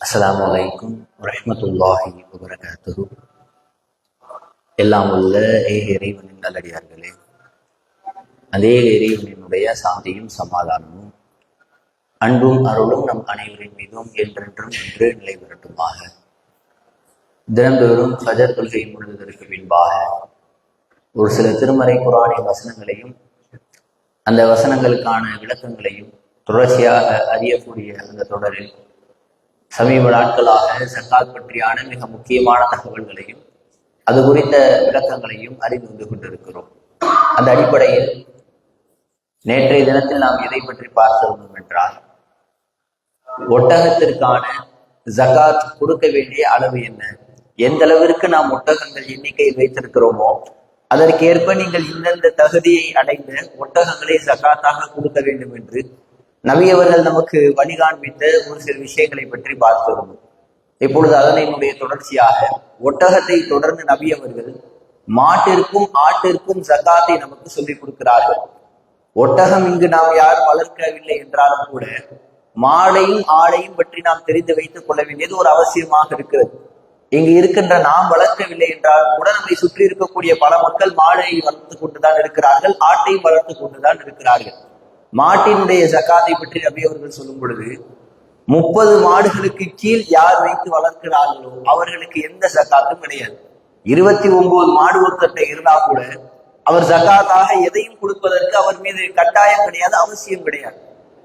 அஸ்லாம் வலைக்கும் வரஹ்மத்துல்லாஹி வபரகாத்து எல்லாம் உள்ள ஏக இறைவனின் நல்லடியார்களே அதே இறைவனினுடைய சாந்தியும் சமாதானமும் அன்பும் அருளும் நம் அனைவரின் மீதும் என்றென்றும் என்று நிலை வரட்டுமாக தினந்தோறும் ஃபஜர் கொள்கை முடிந்ததற்கு பின்பாக ஒரு சில திருமறை குரானிய வசனங்களையும் அந்த வசனங்களுக்கான விளக்கங்களையும் தொடர்ச்சியாக அறியக்கூடிய அந்த தொடரில் சமீப நாட்களாக சக்காத் பற்றியான மிக முக்கியமான தகவல்களையும் அது குறித்த விளக்கங்களையும் அறிந்து வந்து கொண்டிருக்கிறோம். அந்த அடிப்படையில் நேற்றைய தினத்தில் நாம் எதை பற்றி பார்த்திருந்தோம் என்றால் ஒட்டகத்திற்கான ஜகாத் கொடுக்க வேண்டிய அளவு என்ன? எந்த அளவிற்கு நாம் ஒட்டகங்கள் எண்ணிக்கையில் வைத்திருக்கிறோமோ அதற்கேற்ப நீங்கள் இந்தந்த தகுதியை அடைந்த ஒட்டகங்களை ஜகாத்தாக கொடுக்க வேண்டும் என்று நபியவர்கள் நமக்கு வழிகாண்பித்த ஒரு சில விஷயங்களை பற்றி பார்த்தோம் இப்பொழுது அதனையினுடைய தொடர்ச்சியாக ஒட்டகத்தை தொடர்ந்து நபியவர்கள் மாட்டிற்கும் ஆட்டிற்கும் சக்காத்தை நமக்கு சொல்லிக் கொடுக்கிறார்கள். ஒட்டகம் இங்கு நாம் யாரும் வளர்க்கவில்லை என்றாலும் கூட மாடையும் ஆடையும் பற்றி நாம் தெரிந்து வைத்துக் கொள்ள வேண்டியது ஒரு அவசியமாக இருக்கிறது. இங்கு இருக்கின்ற நாம் வளர்க்கவில்லை என்றாலும் கூட நம்மை சுற்றி இருக்கக்கூடிய பல மக்கள் மாடையை வளர்த்து கொண்டுதான் இருக்கிறார்கள் ஆட்டையும் வளர்த்து கொண்டுதான் இருக்கிறார்கள். மாட்டினுடைய ஜக்காத்தை பற்றி நபி அவர்கள் சொல்லும் பொழுது முப்பது மாடுகளுக்கு கீழ் யார் வைத்து வளர்க்கிறார்களோ அவர்களுக்கு எந்த ஜக்காத்தும் கிடையாது. இருபத்தி ஒன்பது மாடு ஒருத்தட்ட இருந்தா கூட அவர் ஜக்காத்தாக எதையும் கொடுப்பதற்கு அவர் மீது கட்டாயம் கிடையாது அவசியம் கிடையாது.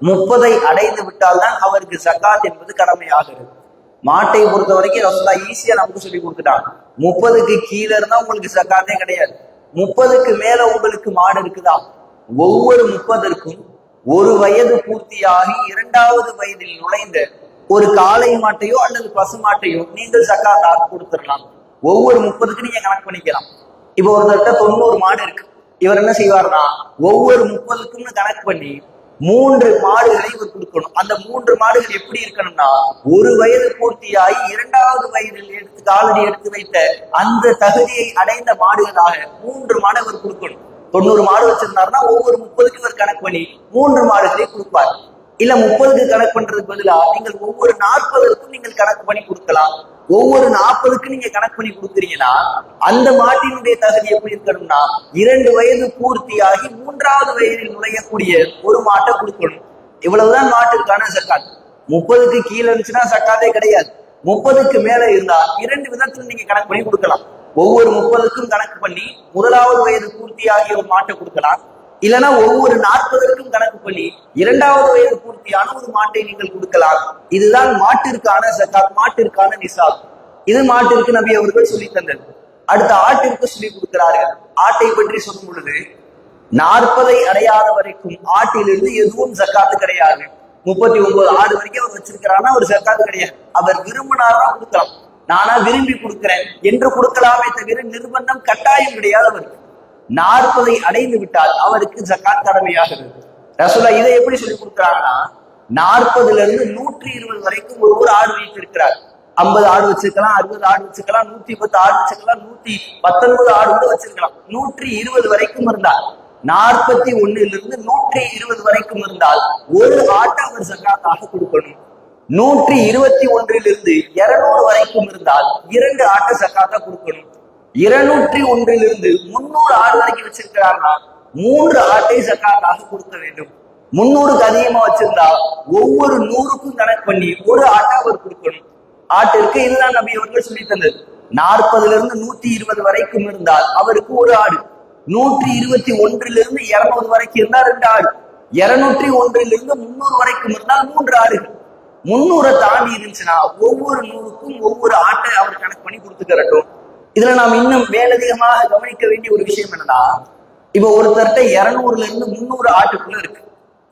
முப்பதை அடைந்து விட்டால்தான் அவருக்கு ஜக்காத் என்பது கடமையாகிறது. மாட்டை பொறுத்த வரைக்கும் ரசூலா ஈஸியா நமக்கு சொல்லி கொடுத்துட்டாங்க முப்பதுக்கு கீழே இருந்தா உங்களுக்கு ஜக்காத்தே கிடையாது. முப்பதுக்கு மேல உங்களுக்கு மாடு இருக்குதா? ஒவ்வொரு முப்பதற்கும் ஒரு வயது பூர்த்தியாகி இரண்டாவது வயதில் நுழைந்த ஒரு காளை மாட்டையோ அல்லது பசு மாட்டையோ நீங்கள் சக்காத்தாக கொடுத்துடலாம். ஒவ்வொரு முப்பதுக்கு நீங்க கணக்கு பண்ணிக்கலாம். இப்ப ஒருத்தர்கிட்ட தொண்ணூறு மாடு இருக்கு. இவர் என்ன செய்வார்னா ஒவ்வொரு முப்பதுக்கும்னு கணக்கு பண்ணி மூன்று மாடுகளை இவர் கொடுக்கணும். அந்த மூன்று மாடுகள் எப்படி இருக்கணும்னா ஒரு வயது பூர்த்தியாகி இரண்டாவது வயதில் எடுத்து காலடி எடுத்து வைத்த அந்த தகுதியை அடைந்த மாடுகளாக மூன்று மாடு இவர் கொடுக்கணும். தொண்ணூறு மாடு வச்சிருந்தாருன்னா ஒவ்வொரு முப்பதுக்கு இவர் கணக்கு பண்ணி மூன்று மாடுகளை கொடுப்பார். இல்ல முப்பதுக்கு கணக்கு பண்றதுக்கு பதிலா நீங்கள் ஒவ்வொரு நாற்பதுக்கும் நீங்கள் கணக்கு பண்ணி கொடுக்கலாம். ஒவ்வொரு நாற்பதுக்கு நீங்க கணக்கு பண்ணி கொடுக்குறீங்கன்னா அந்த மாட்டினுடைய தகுதி எப்படி இருக்கணும்னா இரண்டு வயது பூர்த்தியாகி மூன்றாவது வயதில் நுழையக்கூடிய ஒரு மாட்டை கொடுக்கணும். இவ்வளவுதான் மாட்டுக்கான சக்காத் முப்பதுக்கு கீழே இருந்துச்சுன்னா சக்காத்தே கிடையாது. முப்பதுக்கு மேல இருந்தா இரண்டு விதத்துல நீங்க கணக்கு பண்ணி கொடுக்கலாம். ஒவ்வொரு முப்பதுக்கும் கணக்கு பண்ணி முதலாவது வயது பூர்த்தியாகிய ஒரு மாட்டை கொடுக்கலாம். இல்லைன்னா ஒவ்வொரு நாற்பதற்கும் கணக்கு பண்ணி இரண்டாவது வயது பூர்த்தியான ஒரு மாட்டை நீங்கள் கொடுக்கலாம். இதுதான் மாட்டிற்கான சக்காத் மாட்டிற்கான நிசாப். இது மாட்டிற்கு நபி அவர்கள் சொல்லி தந்தது. அடுத்த ஆட்டிற்கு சொல்லி கொடுக்கிறார்கள். ஆட்டை பற்றி சொல்லும் பொழுது நாற்பதை அடையாத வரைக்கும் ஆட்டிலிருந்து எதுவும் சக்காத்து கிடையாது. முப்பத்தி ஒன்பது ஆடு வரைக்கும் அவர் வச்சிருக்கிறான்னா ஒரு சக்காத்து கிடையாது. அவர் விரும்பினாரா கொடுக்கலாம். நானா விரும்பி கொடுக்கிறேன் என்று கொடுக்கலாமே தவிர நிர்பந்தம் கட்டாயம் கிடையாது அவருக்கு நாற்பதை அடைந்து விட்டால் அவருக்கு ஜக்காத் கடமையாகிறது ரசூலா இதை எப்படி சொல்லி கொடுக்குறாங்கன்னா நாற்பதுல இருந்து நூற்றி இருபது வரைக்கும் ஒரு ஒரு ஆடு வைத்திருக்கிறார் ஐம்பது ஆடு வச்சிருக்கலாம் அறுபது ஆடு வச்சுக்கலாம் நூத்தி பத்து ஆடு வச்சுக்கலாம் நூத்தி பத்தொன்பது ஆடு கூட வச்சிருக்கலாம். நூற்றி இருபது வரைக்கும் இருந்தால் நாற்பத்தி ஒண்ணுல இருந்து நூற்றி இருபது வரைக்கும் இருந்தால் ஒரு ஆட்டை அவர் ஜக்காத்தாக கொடுக்கணும். நூற்றி இருபத்தி ஒன்றிலிருந்து இருநூறு வரைக்கும் இருந்தால் இரண்டு ஆட்ட சக்காத்தா கொடுக்கணும். இருநூற்றி ஒன்றிலிருந்து முன்னூறு ஆடு வரைக்கும் வச்சிருக்கிறார்னா மூன்று ஆட்டை சக்காத்தாக கொடுக்க வேண்டும். முன்னூறுக்கு அதிகமா வச்சிருந்தா ஒவ்வொரு நூறுக்கும் கணக்கு பண்ணி ஒரு ஆட்டை அவர் கொடுக்கணும். ஆட்டிற்கு இதுதான் நபி அவர்கள் சொல்லி தந்தது நாற்பதுல இருந்து நூத்தி இருபது வரைக்கும் இருந்தால் அவருக்கு ஒரு ஆடு. நூற்றி இருபத்தி ஒன்றிலிருந்து இருநூறு வரைக்கும் இருந்தால் ரெண்டு ஆடு. இருநூற்றி ஒன்றிலிருந்து முன்னூறு வரைக்கும் இருந்தால் மூன்று ஆடுகள். முன்னூறை தாண்டி இருந்துச்சுன்னா ஒவ்வொரு நூறுக்கும் ஒவ்வொரு ஆட்டை அவர் கணக்கு பண்ணி கொடுத்துக்கிறட்டும். இதுல நாம் இன்னும் மேலதிகமாக கவனிக்க வேண்டிய ஒரு விஷயம் என்னன்னா இப்ப ஒருத்தர்கிட்ட இருநூறுல இருந்து முன்னூறு ஆட்டுக்குள்ள இருக்கு.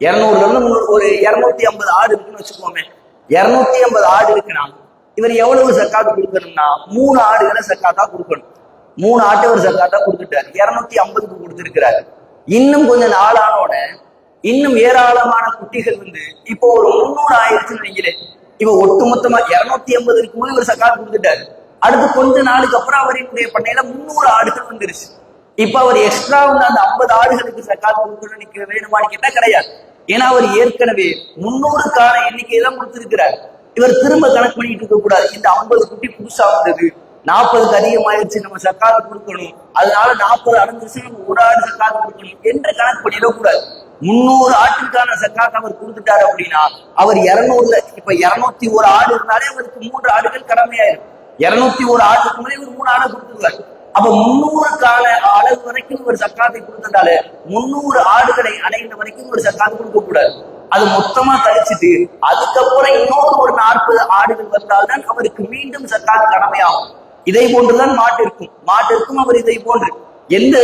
இருநூறுல இருந்து முன்னூறு ஒரு இருநூத்தி ஐம்பது ஆடு இருக்குன்னு வச்சுக்கோமே. இருநூத்தி ஐம்பது ஆடு இருக்குன்னா இவர் எவ்வளவு சக்காத்து கொடுக்கணும்னா மூணு ஆடுகளை சக்காத்தா கொடுக்கணும். மூணு ஆட்டை ஒரு சக்காத்தா கொடுத்துட்டாரு. இருநூத்தி ஐம்பதுக்கு கொடுத்துருக்கிறாரு. இன்னும் கொஞ்சம் நாளானோட இன்னும் ஏராளமான குட்டிகள் வந்து இப்போ ஒரு முன்னூறு ஆயிரத்துன்னு நினைக்கிறேன். இவ ஒட்டுமொத்தமா இருநூத்தி ஐம்பது இருக்கும்போது இவர் சக்கால் கொடுத்துட்டாரு. அடுத்து கொஞ்ச நாளுக்கு அப்புறம் அவருடைய பண்ணையில முன்னூறு ஆடுகள் வந்துருச்சு. இப்ப அவர் எக்ஸ்ட்ரா வந்து அந்த ஐம்பது ஆடுகளுக்கு சக்காத்து கொடுக்கணும்னு நிக்க வேணுமான்னு கேட்டா கிடையாது. ஏன்னா அவர் ஏற்கனவே முன்னூறுக்கான எண்ணிக்கையை தான் கொடுத்திருக்கிறார். இவர் திரும்ப கணக்கு பண்ணிட்டு இருக்க கூடாது. இந்த ஐம்பது குட்டி புதுசா வந்தது. நாற்பதுக்கு அதிகமாயிருச்சு நம்ம சக்காத்து கொடுக்கணும். அதனால நாற்பது அடைஞ்சிருச்சு நம்ம ஒரு ஆடு சக்காத்து கொடுக்கணும் என்று கணக்கு பண்ணிடக்கூடாது. முன்னூறு ஆட்டுக்கான சக்காத் அவர் கொடுத்துட்டாரு அப்படின்னா அவர் இருநூறுல இப்ப இருநூத்தி ஒரு ஆடு இருந்தாலே அவருக்கு மூன்று ஆடுகள் கடமையாயிரும். இருநூத்தி ஒரு ஆட்டுக்கு மேலே இவர் மூணு ஆடை கொடுத்துருவார். அப்ப முன்னூறுக்கான அளவு வரைக்கும் ஒரு சக்காத்தை கொடுத்ததால முன்னூறு ஆடுகளை அடைந்த வரைக்கும் ஒரு சக்காத்து கொடுக்க கூடாது. அது மொத்தமா கழிச்சுட்டு அதுக்கப்புறம் இன்னொரு ஒரு நாற்பது ஆடுகள் வந்தால்தான் அவருக்கு மீண்டும் சக்காத்து கடமையாகும். இதை போன்றுதான் மாட்டிற்கும் மாட்டிற்கும் அவர் இதை போன்று. எந்த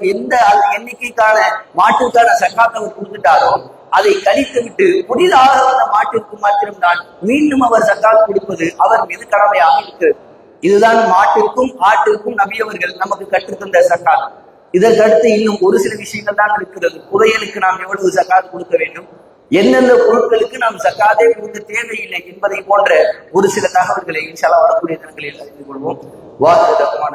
எந்த எண்ணிக்கைக்கான மாட்டிற்கான சக்காத்தை அவர் கொடுத்துட்டாரோ அதை கழித்து விட்டு புதிதாக வந்த மாட்டிற்கு மாத்திரம்தான் மீண்டும் அவர் சக்காத் கொடுப்பது அவர் மீது கடமையாக இருக்கிறது இதுதான் மாட்டிற்கும் ஆட்டிற்கும் நபியவர்கள் நமக்கு கற்றுத்தந்த சக்காத் இதற்கடுத்து இன்னும் ஒரு சில விஷயங்கள் தான் இருக்கிறது. புதையலுக்கு நாம் எவ்வளவு சக்காத் கொடுக்க வேண்டும்? எந்தெந்த பொருட்களுக்கு நாம் சக்காதே கொடுக்க தேவையில்லை என்பதை போன்ற ஒரு சில தகவல்களை இன்ஷால்லா வரக்கூடிய தினங்களில் அறிந்து கொள்வோம். வாக்கு தகமான